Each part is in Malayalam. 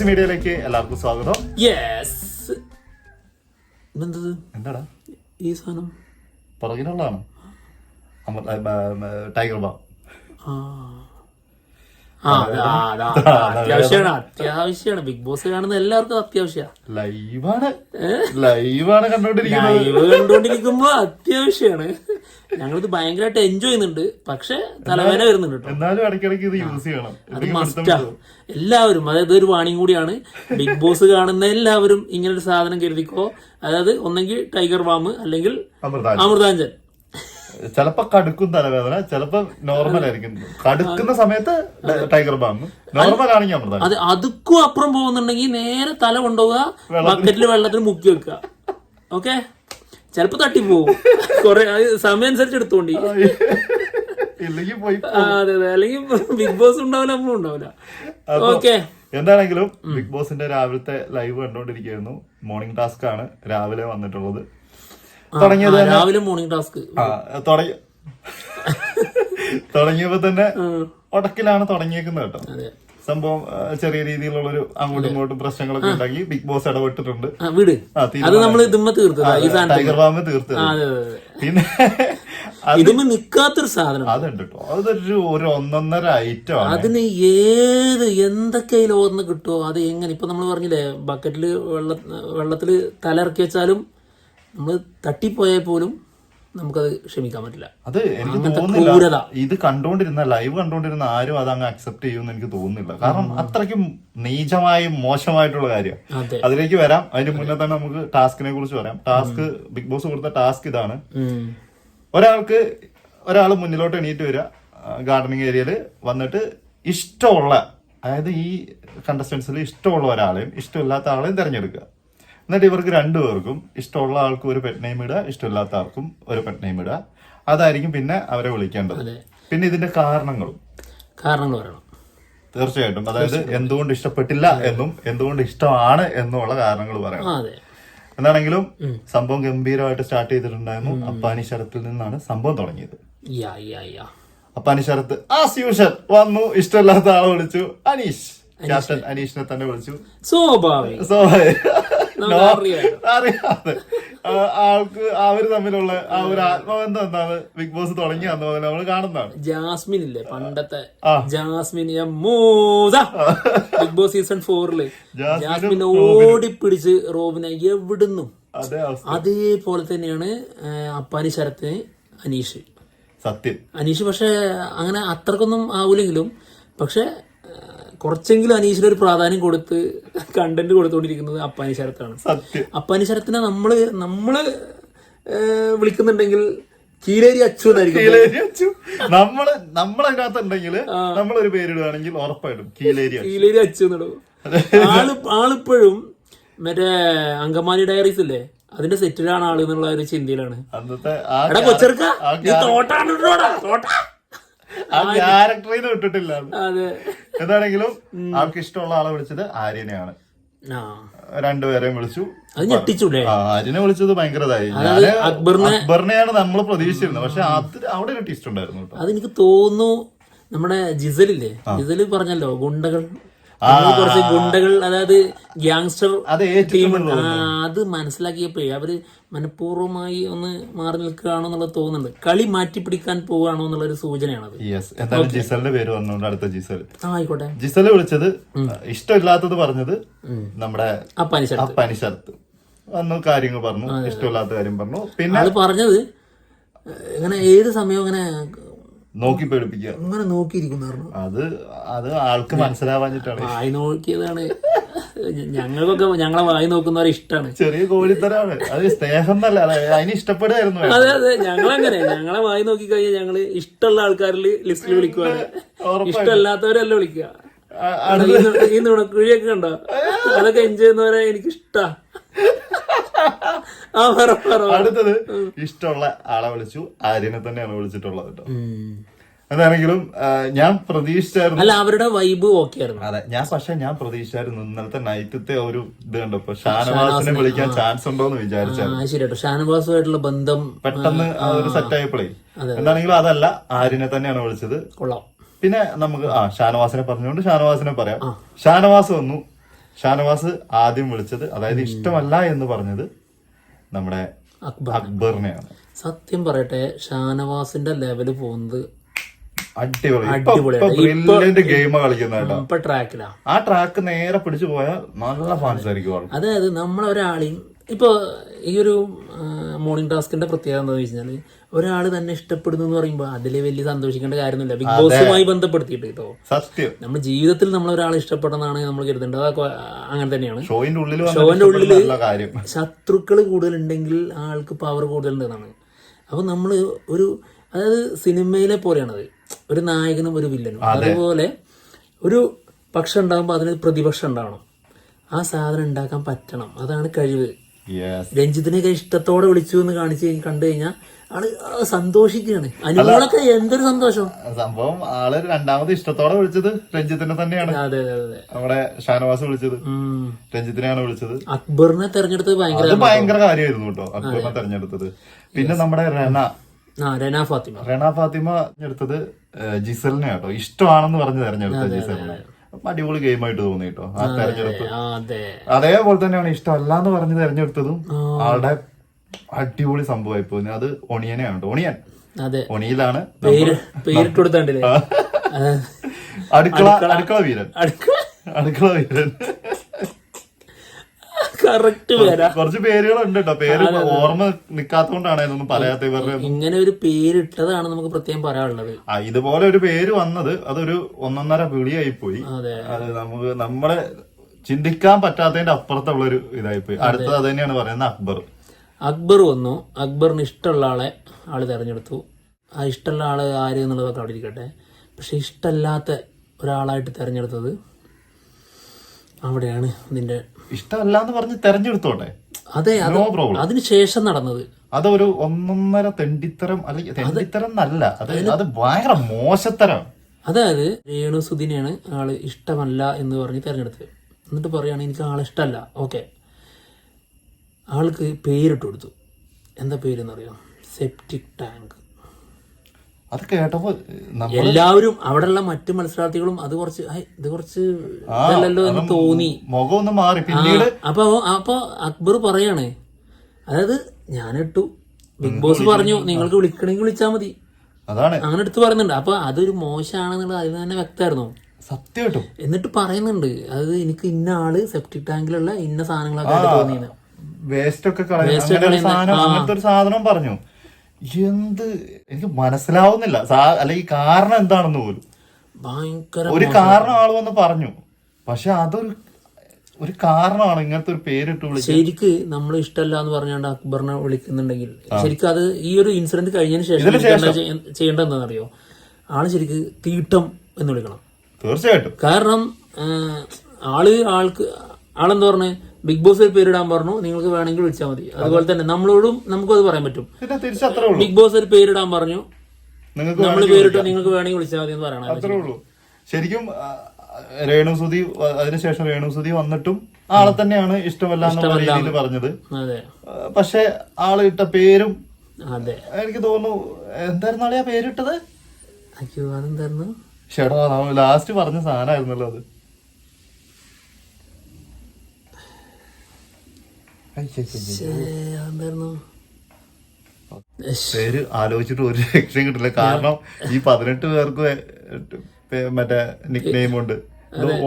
ജൂസി മീഡിയയിലേക്ക് എല്ലാവർക്കും സ്വാഗതം. യെസ് ഇതെന്തത്? എന്താടാ? ഈ സാധനം? പുറകിലുള്ളതാണ്. Tiger Balm. ആ. ആ, അതാ, അതാ, അതാ, അത്യാവശ്യമാണ് അത്യാവശ്യമാണ് ബിഗ് ബോസ് കാണുന്ന എല്ലാവർക്കും അത്യാവശ്യമാണ് ലൈവാണ്. ലൈവാണ് കണ്ടോണ്ടിരിക്കുന്നത്. ലൈവ് കണ്ടുകൊണ്ടിരിക്കുമ്പോ അത്യാവശ്യമാണ് ഞങ്ങളിത് ഭയങ്കരമായിട്ട് എൻജോയ് ചെയ്യുന്നുണ്ട്. പക്ഷെ തലവേദന വരുന്നുണ്ട് കേട്ടോ. എന്നാലും ഇടയ്ക്കിടയ്ക്ക് ഇത് യൂസ് ചെയ്യണം. അത് ഇല്ലെങ്കിൽ മസ്റ്റാ വിടും. എല്ലാവരും അതായത് ഒരു വാണിയും കൂടിയാണ്. ബിഗ് ബോസ് കാണുന്ന എല്ലാവരും ഇങ്ങനെ ഒരു സാധനം കരുതിക്കോ. അതായത് ഒന്നെങ്കിൽ ടൈഗർ വാമ് അല്ലെങ്കിൽ അമൃതാഞ്ജൻ. അമൃതാഞ്ജൻ. ചിലപ്പോ കടുക്കും തലവേദന ചിലപ്പോ നോർമൽ ആയിരിക്കും. കടുക്കുന്ന സമയത്ത് ടൈഗർ ബാം നോർമൽ ആണെങ്കിൽ അമൃതാഞ്ജൻ അത് അതുക്കും അപ്പുറം പോകുന്നുണ്ടെങ്കിൽ നേരെ തല കൊണ്ടുപോവുക ബക്കറ്റിൽ വെള്ളത്തിൽ മുക്കി വെക്കുക. ഓക്കെ ചിലപ്പോ തട്ടിപ്പോവും കൊറേ സമയം അനുസരിച്ച് എടുത്തോണ്ടി. അതെ അതെ. അല്ലെങ്കിൽ ബിഗ് ബോസ് ഉണ്ടാവില്ല നമ്മളും ഉണ്ടാവില്ല. ഓക്കെ എന്താണെങ്കിലും ബിഗ് ബോസിന്റെ രാവിലത്തെ ലൈവ് കണ്ടോണ്ടിരിക്കുന്നു മോർണിംഗ് ടാസ്ക് ആണ് രാവിലെ വന്നിട്ടുള്ളത്. തുടങ്ങിയത് രാവിലെ മോർണിംഗ് ടാസ്ക് തുടങ്ങി തുടങ്ങിയപ്പോ തന്നെ ഉടക്കിലാണ് തുടങ്ങിയേക്കുന്നത് കേട്ടോ. സംഭവം ചെറിയ രീതിയിലുള്ള ഒരു അങ്ങോട്ടും ഇങ്ങോട്ടും പ്രശ്നങ്ങളൊക്കെ ഉണ്ടാക്കി ബിഗ് ബോസ് ഇടപെട്ടിട്ടുണ്ട്. അത് നമ്മൾ ഇതുമ്മ തീർത്തതാ ടൈഗർ ബാമ് തീർത്തത്. പിന്നെ ഇതുമ്മ നിക്കാത്തൊരു സാധനം. അതുണ്ട് കേട്ടോ. അതൊരു ഒരു ഒന്നൊന്നര ഐറ്റം അതിന് ഏത് എന്തൊക്കെ ലോകത്ത് കിട്ടുമോ അത് എങ്ങനെ? ഇപ്പൊ നമ്മൾ പറഞ്ഞില്ലേ ബക്കറ്റിൽ വെള്ള വെള്ളത്തിൽ തല ഇറക്കി വെച്ചാലും നമ്മൾ തട്ടിപ്പോയാൽ പോലും നമുക്കത് ക്ഷമിക്കാൻ പറ്റില്ല. അത് എനിക്ക് തോന്നുന്നില്ല. ഇത് കണ്ടോണ്ടിരുന്ന ലൈവ് കണ്ടോണ്ടിരുന്ന ആരും അത് അങ്ങ് അക്സെപ്റ്റ് ചെയ്യുമെന്ന് എനിക്ക് തോന്നുന്നില്ല. കാരണം അത്രയ്ക്കും നീചമായും മോശമായിട്ടുള്ള കാര്യം. അതിലേക്ക് വരാം. അതിന് മുന്നേ തന്നെ നമുക്ക് ടാസ്കിനെ കുറിച്ച് പറയാം. ടാസ്ക് ബിഗ് ബോസ് കൊടുത്ത ടാസ്ക് ഇതാണ്. ഒരാൾക്ക് ഒരാൾ മുന്നിലോട്ട് എണീറ്റ് വരിക ഗാർഡനിങ് ഏരിയയിൽ വന്നിട്ട് ഇഷ്ടമുള്ള അതായത് ഈ കണ്ടസ്റ്റൻസിൽ ഇഷ്ടമുള്ള ഒരാളെയും ഇഷ്ടമില്ലാത്ത ആളെയും തിരഞ്ഞെടുക്കുക. എന്നിട്ട് ഇവർക്ക് രണ്ടുപേർക്കും ഇഷ്ടമുള്ള ആൾക്ക് ഒരു പെറ്റ് നെയിം ഇടുക ഇഷ്ടമില്ലാത്ത ആൾക്കും ഒരു പെറ്റ് നെയിം ഇടുക. അതായിരിക്കും പിന്നെ അവരെ വിളിക്കേണ്ടത്. പിന്നെ ഇതിന്റെ കാരണങ്ങളും. കാരണങ്ങൾ പറയണം. തീർച്ചയായിട്ടും. അതായത് എന്തുകൊണ്ട് ഇഷ്ടപ്പെട്ടില്ല എന്നും എന്തുകൊണ്ട് ഇഷ്ടമാണ് എന്നുള്ള കാരണങ്ങൾ ആ പറയണം എന്താണെങ്കിലും സംഭവം ഗംഭീരമായിട്ട് സ്റ്റാർട്ട് ചെയ്തിട്ടുണ്ടായിരുന്നു. അപ്പാനി ശരത്തിൽ നിന്നാണ് സംഭവം തുടങ്ങിയത്. അപ്പാനി ശരത്ത് ആസ് യൂഷൽ വന്നു. ഇഷ്ടമില്ലാത്ത ആളെ വിളിച്ചു. അനീഷ്. ക്യാപ്റ്റൻ അനീഷിനെ തന്നെ വിളിച്ചു. സ്വാഭാവിക. സോ നമുക്ക് അറിയാലോ. അറിയാതെ. ആൾക്ക് അവർ തമ്മിലുള്ള ആ ഒരു ആത്മബന്ധം എന്താണ്? ബിഗ് ബോസ് തുടങ്ങി അന്ന് മുതൽ നമ്മൾ കാണുന്നതാണ് ജാസ്മിൻ ഇല്ലേ പണ്ടത്തെ ജാസ്മിൻ ബിഗ് ബോസ് സീസൺ ഫോറിൽ ജാസ്മിൻ ഓടിപ്പിടിച്ച് റോബിനെ എവിടുന്നും? അതേ അതേപോലെ തന്നെയാണ് അപ്പാനി ശരത്തിന് അനീഷ്. സത്യം. അനീഷ് പക്ഷെ അങ്ങനെ അത്രക്കൊന്നും ആവൂലെങ്കിലും പക്ഷെ കുറച്ചെങ്കിലും അനീഷിന് ഒരു പ്രാധാന്യം കൊടുത്ത് കണ്ടന്റ് കൊടുത്തുകൊണ്ടിരിക്കുന്നത് അപ്പാനി ശരത്താണ്. അപ്പാനി ശരത്തിനെ നമ്മൾ നമ്മൾ വിളിക്കുന്നുണ്ടെങ്കിൽ കീലേരി അച്ചു എന്നായിരിക്കും. കീലേരി അച്ചു. നമ്മൾ നമ്മളതിനകത്ത് ഉണ്ടെങ്കിൽ നമ്മളൊരു പേരിടുകയാണെങ്കിൽ ഉറപ്പായിട്ടും കീലേരി അച്ചു. കീലേരി അച്ചു എന്നിടും. ആൾ ആളിപ്പോഴും മറ്റേ അങ്കമാലി ഡയറീസ് ഇല്ലേ? അതിന്റെ സെറ്റിലാണ് ആൾ എന്നുള്ള ഒരു ചിന്തയിലാണ്. അന്നത്തെ ആ എടാ കൊച്ചെറുക്ക നീ തോട്ടാണ് തോട്ട. ആ വിട്ടിട്ടില്ല. അത്. എന്താണെങ്കിലും ആൾക്ക് ഇഷ്ടമുള്ള ആളെ വിളിച്ചത് ആര്യനെയാണ്. രണ്ടുപേരെയും വിളിച്ചു. ആര്യനെ വിളിച്ചത് ഭയങ്കരതായി. അക്ബറിനെയാണ് നമ്മൾ പ്രതീക്ഷിച്ചിരുന്നത്. പക്ഷെ അത് അവിടെ ഒരു ടീസ്റ്റ് ഉണ്ടായിരുന്നു കേട്ടോ. അതെനിക്ക് തോന്നുന്നു നമ്മുടെ ജിസലില്ലേ? ജിസൽ പറഞ്ഞല്ലോ ഗുണ്ടകൾ കുറച്ച് ഗുണ്ടകൾ അതായത് ഗ്യാങ്സ്റ്റർ അത് ടീം അത് മനസ്സിലാക്കിയപ്പോഴേ അവർ മനഃപൂർവമായി ഒന്ന് മാറി നിൽക്കുകയാണോ എന്നുള്ളത് തോന്നുന്നുണ്ട്. കളി മാറ്റി പിടിക്കാൻ പോവുകയാണോ എന്നുള്ളൊരു സൂചനയാണത്. യെസ് എന്തായാലും ജിസലിന്റെ പേര് വന്നുകൊണ്ട് അടുത്ത ജിസൽ. ആയിക്കോട്ടെ. ജിസൽ വിളിച്ചത് ഇഷ്ടമില്ലാത്തത് പറഞ്ഞത് നമ്മുടെ ശരത്ത് വന്നു കാര്യങ്ങൾ പറഞ്ഞു ഇഷ്ടമില്ലാത്ത കാര്യം പറഞ്ഞു. പിന്നെ അത് പറഞ്ഞത് ഇങ്ങനെ ഏത് സമയവും ഇങ്ങനെ നോക്കി പേടിപ്പിക്കുക. അങ്ങനെ നോക്കിയിരിക്കുന്നു അത് അത് ആൾക്ക് മനസ്സിലാവാഞ്ഞിട്ടാണ്. വായി നോക്കിയതാണ്. ഞങ്ങൾക്കൊക്കെ ഞങ്ങളെ വായി നോക്കുന്നവരെ ഇഷ്ടമാണ് ചെറിയ കോഴിത്തരാണ്. അത് സ്നേഹം എന്നല്ല അത് അതിന് ഇഷ്ടപ്പെടുകയായിരുന്നു വേണ്ടത്. അതെ അതെ ഞങ്ങളങ്ങനെ. ഞങ്ങളെ വായി നോക്കി കഴിഞ്ഞാൽ ഞങ്ങൾ ഇഷ്ടമുള്ള ആൾക്കാരിൽ ലിസ്റ്റിൽ വിളിക്കുവാണ്. ഇഷ്ടമല്ലാത്തവരല്ല വിളിക്കുക. ഈ നുണക്കുഴിയൊക്കെ കണ്ടോ? അതൊക്കെ എൻജോയ് ചെയ്യുന്നവരെ എനിക്ക് ഇഷ്ടാ അടുത്തത് ഇഷ്ടമുള്ള ആളെ വിളിച്ചു. ആര്യനെ തന്നെയാണ് വിളിച്ചിട്ടുള്ളത് കേട്ടോ. അതാണെങ്കിലും ഞാൻ പ്രതീക്ഷിച്ചായിരുന്നു അല്ല അവരുടെ വൈബ് ഓക്കെ ആയിരുന്നു. അതെ ഞാൻ പക്ഷെ ഞാൻ പ്രതീക്ഷിച്ചായിരുന്നു ഇന്നലത്തെ നൈറ്റത്തെ ഒരു ഇത് കണ്ടപ്പോ ഷാനവാസിനെ വിളിക്കാൻ ചാൻസ് ഉണ്ടോ എന്ന് വിചാരിച്ചായിരുന്നു. ഷാനവാസുമായിട്ടുള്ള ബന്ധം പെട്ടെന്ന് ഒരു സെറ്റ് ആയപ്പോഴേ എന്താണെങ്കിലും അതല്ല ആര്യനെ തന്നെയാണ് വിളിച്ചത്. കൊള്ളാം. പിന്നെ നമുക്ക് ആ ഷാനവാസിനെ പറഞ്ഞുകൊണ്ട് ഷാനവാസിനെ പറയാം. ഷാനവാസ് വന്നു. ഷാനവാസ് ആദ്യം വിളിച്ചത് അതായത് ഇഷ്ടമല്ല എന്ന് പറഞ്ഞത് നമ്മുടെ അക്ബറിനെയാണ്. സത്യം പറയട്ടെ ഷാനവാസിന്റെ ലെവൽ പോകുന്നത് അടിപൊളിയാണ്. ആ ട്രാക്ക് നേരെ പിടിച്ചു പോയാൽ നല്ല ഫാൻസ് ആയിരിക്കും. അതായത് നമ്മളൊരാളെയും ഇപ്പൊ ഈ ഒരു മോർണിംഗ് ടാസ്കിന്റെ പ്രത്യേകത എന്താണെന്ന് വെച്ച് കഴിഞ്ഞാൽ ഒരാൾ തന്നെ ഇഷ്ടപ്പെടുന്നു എന്ന് പറയുമ്പോൾ അതിൽ വലിയ സന്തോഷിക്കേണ്ട കാര്യമൊന്നുമില്ല. ബിഗ് ബോസുമായി ബന്ധപ്പെടുത്തിയിട്ട് കേട്ടോ സത്യം. നമ്മുടെ ജീവിതത്തിൽ നമ്മൾ ഒരാളെ ഇഷ്ടപ്പെടുന്നതാണ് നമ്മൾ കരുതേണ്ടത് അതൊക്കെ അങ്ങനെ തന്നെയാണ്. ഷോയിന്റെ ഉള്ളിൽ ശത്രുക്കൾ കൂടുതലുണ്ടെങ്കിൽ ആൾക്ക് പവർ കൂടുതലുണ്ടെന്നാണ്. അപ്പോൾ നമ്മൾ ഒരു അതായത് സിനിമയിലെ പോലെയാണത്. ഒരു നായകനും ഒരു വില്ലനും. അതുപോലെ ഒരു പക്ഷം ഉണ്ടാകുമ്പോൾ അതിന് പ്രതിപക്ഷം ഉണ്ടാവണം. ആ സാധനം ഉണ്ടാക്കാൻ പറ്റണം. അതാണ് കഴിവ്. യെസ് രഞ്ജിത്തിനെയൊക്കെ ഇഷ്ടത്തോടെ വിളിച്ചു എന്ന് കാണിച്ചു കണ്ടു കഴിഞ്ഞാൽ ആൾ സന്തോഷിക്കുകയാണ്. അനുഭവങ്ങളൊക്കെ എന്തൊരു സന്തോഷം. സംഭവം ആൾ രണ്ടാമത് ഇഷ്ടത്തോടെ വിളിച്ചത് രഞ്ജിത്തിനെ തന്നെയാണ്. അതെ അതെ അതെ. നമ്മുടെ ഷാനവാസ് വിളിച്ചത്. രഞ്ജിത്തിനെയാണ് വിളിച്ചത്. അക്ബറിനെ തെരഞ്ഞെടുത്തത് ഭയങ്കര ഭയങ്കര കാര്യമായിരുന്നു കേട്ടോ അക്ബറിനെ തെരഞ്ഞെടുത്തത്. പിന്നെ നമ്മുടെ റെന. റെന ഫാത്തിമ. റെന ഫാത്തിമ എടുത്തത് ജിസലിനെ കേട്ടോ. ഇഷ്ടമാണെന്ന് പറഞ്ഞ് തെരഞ്ഞെടുത്തത് ജിസലിനെ. അടിപൊളി ഗെയിം ആയിട്ട് തോന്നി കേട്ടോ ആ തെരഞ്ഞെടുപ്പ്. അതേപോലെ തന്നെയാണ് ഇഷ്ടമല്ല എന്ന് പറഞ്ഞ് തെരഞ്ഞെടുത്തതും ആളുടെ അടിപൊളി സംഭവമായി പോയി. അത് ഒണിയനെയാണ് കേട്ടോ ഒണിയൻ. ഒണിയിലാണ് അടുക്കള അടുക്കള. വീരൻ. അടുക്കള വീരൻ. കറക്റ്റ് പേരാ. കുറച്ച് പേരുകളുണ്ട് കേട്ടോ. പേര് ഓർമ്മ നിക്കാത്തോണ്ടാണ് ഇതൊന്നും പറയാത്ത ഇവരുടെ ഇങ്ങനെ ഒരു പേരിട്ടതാണ് നമുക്ക് പ്രത്യേകം പറയാനുള്ളത്. ആ ഇതുപോലെ ഒരു പേര് വന്നത് അതൊരു ഒന്നൊന്നര വിളിയായി പോയി അതെ നമുക്ക് നമ്മളെ ചിന്തിക്കാൻ പറ്റാത്തതിന്റെ അപ്പുറത്തുള്ള ഒരു ഇതായി പോയി അടുത്തത് അത് തന്നെയാണ് പറയുന്നത് അക്ബർ. അക്ബർ വന്നു. അക്ബറിന് ഇഷ്ടമുള്ള ആളെ ആൾ തെരഞ്ഞെടുത്തു. ആ ഇഷ്ടമുള്ള ആൾ ആര് എന്നുള്ളതൊക്കെ അവിടെ ഇരിക്കട്ടെ. പക്ഷെ ഇഷ്ടമല്ലാത്ത ഒരാളായിട്ട് തെരഞ്ഞെടുത്തത് അവിടെയാണ് ഇതിന്റെ ഇഷ്ടമല്ല എന്ന് പറഞ്ഞ് തെരഞ്ഞെടുത്തോട്ടെ? അതെ അത് നോ പ്രോബ്ലം അതിന് ശേഷം നടന്നത്. അതൊരു ഒന്നൊന്നര തെണ്ടിത്തരം അല്ലെങ്കിൽ തെണ്ടിത്തരം എന്നല്ല അത് അത് ഭയങ്കര മോശത്തരം. അതായത് രേണു സുധിനെയാണ് ആൾ ഇഷ്ടമല്ല എന്ന് പറഞ്ഞ് തെരഞ്ഞെടുത്തത്. എന്നിട്ട് പറയാണ് എനിക്ക് ആളെ ഇഷ്ടമല്ല. ഓക്കെ. ആൾക്ക് പേരിട്ട് കൊടുത്തു. എന്താ പേരെന്നറിയാം? Septic tank. അത് കേട്ടപ്പോ എല്ലാവരും അവിടെയുള്ള മറ്റു മത്സരാർത്ഥികളും അത് കുറച്ച് "ഹൈ, ഇത് കുറച്ച് ഇതല്ലല്ലോ എന്ന് തോന്നി. മുഖം ഒന്ന് മാറി. പിന്നീട് അപ്പൊ അപ്പൊ അക്ബർ പറയാണ് അതായത് ഞാനിട്ടു. ബിഗ് ബോസ് പറഞ്ഞു നിങ്ങൾക്ക് വിളിക്കണമെങ്കിൽ വിളിച്ചാൽ മതി. അതാണ്. അങ്ങനെ എടുത്ത് പറയുന്നുണ്ട്. അപ്പൊ അതൊരു മോശമാണെന്നുള്ളത് അതിന് തന്നെ വ്യക്തമായിരുന്നു. സത്യമായിട്ടും എന്നിട്ട് പറയുന്നുണ്ട് അത് എനിക്ക് ഇന്ന ആൾ സെപ്റ്റിക് ടാങ്കിലുള്ള ഇന്ന സാധനങ്ങളൊക്കെ തോന്നിയത്. വേസ്റ്റ് ഒക്കെ കളയുന്ന അങ്ങനത്തെ ഒരു സാധനം പറഞ്ഞു. എന്ത്? എനിക്ക് മനസ്സിലാവുന്നില്ല. അല്ല ഈ കാരണം എന്താണെന്ന് പോലും. ഭയങ്കര ഒരു കാരണം ആൾ വന്ന് പറഞ്ഞു. പക്ഷെ അതൊരു ഒരു കാരണമാണ് ഇങ്ങനത്തെ ഒരു പേരിട്ട് വിളിച്ചത് ശരിക്ക് നമ്മൾ ഇഷ്ടമല്ല എന്ന് പറഞ്ഞാണ്ട് അക്ബറിനെ വിളിക്കുന്നുണ്ടെങ്കിൽ ശരിക്കും അത് ഈ ഒരു ഇൻസിഡന്റ് കഴിഞ്ഞതിന് ശേഷം ചെയ്യേണ്ടത് എന്താണെന്നറിയോ ആൾ ശരിക്ക് തീട്ടം എന്ന് വിളിക്കണം. തീർച്ചയായിട്ടും. കാരണം ആൾ ആൾക്ക് ആളെന്താ പറഞ്ഞേ? ബിഗ് ബോസ് ഒരു പേരിടാൻ പറഞ്ഞു നിങ്ങൾക്ക് വേണമെങ്കിൽ വിളിച്ചാൽ മതി. അതുപോലെ തന്നെ നമ്മളോടും നമുക്കും അത് പറയാൻ പറ്റും. ബിഗ് ബോസ് ഒരു പേരിടാൻ പറഞ്ഞു. നമ്മൾ പേരിട്ട് നിങ്ങൾക്ക് വേണമെങ്കിൽ വിളിച്ചാൽ മതി എന്ന് പറയണം ശരിക്കും രേണു സുധി അതിനുശേഷം രേണു സുധി വന്നിട്ടും ആളെ തന്നെയാണ് ഇഷ്ടമല്ല എന്നുള്ള രീതിയിൽ പറഞ്ഞത്. പക്ഷെ ആൾ ഇട്ട പേരും അതെ. എനിക്ക് തോന്നുന്നു എന്തായിരുന്നു ആളെ ആ പേരിട്ടത്? അയ്യോ അതെന്തായിരുന്നു? ഷെടാ ലാസ്റ്റ് പറഞ്ഞ സാധനമായിരുന്നല്ലോ അത്. പേര് ആലോചിച്ചിട്ട് ഒരു രക്ഷയും കിട്ടില്ല. കാരണം ഈ പതിനെട്ട് പേർക്ക് മറ്റേ നിക് നെയിം ഉണ്ട്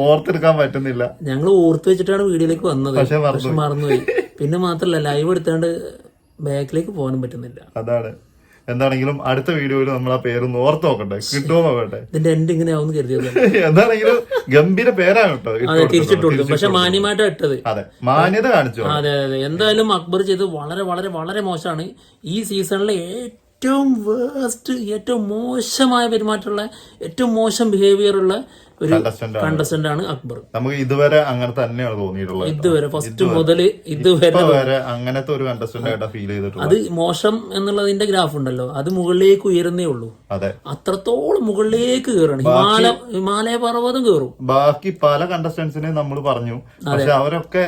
ഓർത്തെടുക്കാൻ പറ്റുന്നില്ല. ഞങ്ങൾ ഓർത്ത് വെച്ചിട്ടാണ് വീഡിയോയിലേക്ക് വന്നത്. പക്ഷെ മറന്നുപോയി. പിന്നെ മാത്രല്ല ലൈവ് എടുത്താണ്ട് ബാക്കിലേക്ക് പോകാനും പറ്റുന്നില്ല. അതാണ്. എന്താണെങ്കിലും അടുത്ത വീഡിയോയിൽ നമ്മൾ ആ പേരൊന്ന് ഓർത്ത് നോക്കട്ടെ. കിട്ടുമോ നോക്കട്ടെ. ഇതിന്റെ എൻഡ് ഇങ്ങനെ ആവും കരുതിയത്. എന്താണെങ്കിലും ഗംഭീര പേരാണ് കേട്ടോ. പക്ഷെ മാന്യമായിട്ട് ഇട്ടത്. അതെ. മാന്യത കാണിച്ചു അതെ അതെ. എന്തായാലും അക്ബർ ചെയ്ത് വളരെ വളരെ വളരെ മോശമാണ്. ഈ സീസണിലെ ഏറ്റവും വേസ്റ്റ് ഏറ്റവും മോശമായ പെരുമാറ്റമുള്ള ഏറ്റവും മോശം ബിഹേവിയർ ഉള്ള ഒരു കണ്ടസ്റ്റന്റ് ആണ്. അക്ബർ. നമുക്ക് ഇതുവരെ അങ്ങനെ തന്നെയാണ് തോന്നിയിട്ടുള്ളത്. ഇതുവരെ ഫസ്റ്റ് മുതൽ ഇതുവരെ അങ്ങനത്തെ ഒരു കണ്ടസ്റ്റന്റ് ആയിട്ടാ ഫീൽ ചെയ്തിട്ടുണ്ട് അത് മോശം എന്നുള്ളതിന്റെ ഗ്രാഫ് ഉണ്ടല്ലോ. അത് മുകളിലേക്ക് ഉയരുന്നേ ഉള്ളൂ. അതെ. അത്രത്തോളം മുകളിലേക്ക് കയറണം ഹിമാലയ ഹിമാലയ പർവതം കയറും ബാക്കി പല കണ്ടസ്റ്റന്റ്സിനെ നമ്മൾ പറഞ്ഞു. പക്ഷെ അവരൊക്കെ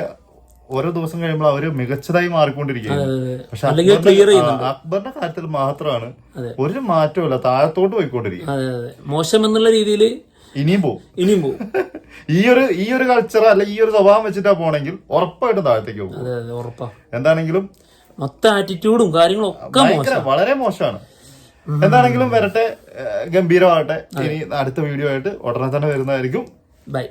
ഓരോ ദിവസം കഴിയുമ്പോൾ അവർ മികച്ചതായി മാറിക്കൊണ്ടിരിക്കുകയാണ്. പക്ഷെ അക്ബറിന്റെ കാര്യത്തിൽ മാത്രമാണ് ഒരു മാറ്റമില്ല താഴത്തോട്ട് പോയിക്കൊണ്ടിരിക്കും മോശം എന്നുള്ള രീതിയിൽ ഇനിയും പോകും ഇനിയും പോകും ഈ ഒരു ഈ ഒരു കൾച്ചർ അല്ല ഈ ഒരു സ്വഭാവം വെച്ചിട്ടാ പോണെങ്കിൽ ഉറപ്പായിട്ടും താഴത്തേക്ക് പോകും. എന്താണെങ്കിലും മൊത്തം ആറ്റിറ്റ്യൂഡും കാര്യങ്ങളും ഒക്കെ വളരെ മോശമാണ്. എന്താണെങ്കിലും വരട്ടെ ഗംഭീരമാകട്ടെ. ഇനി അടുത്ത വീഡിയോ ആയിട്ട് ഉടനെ തന്നെ വരുന്നതായിരിക്കും. ബൈ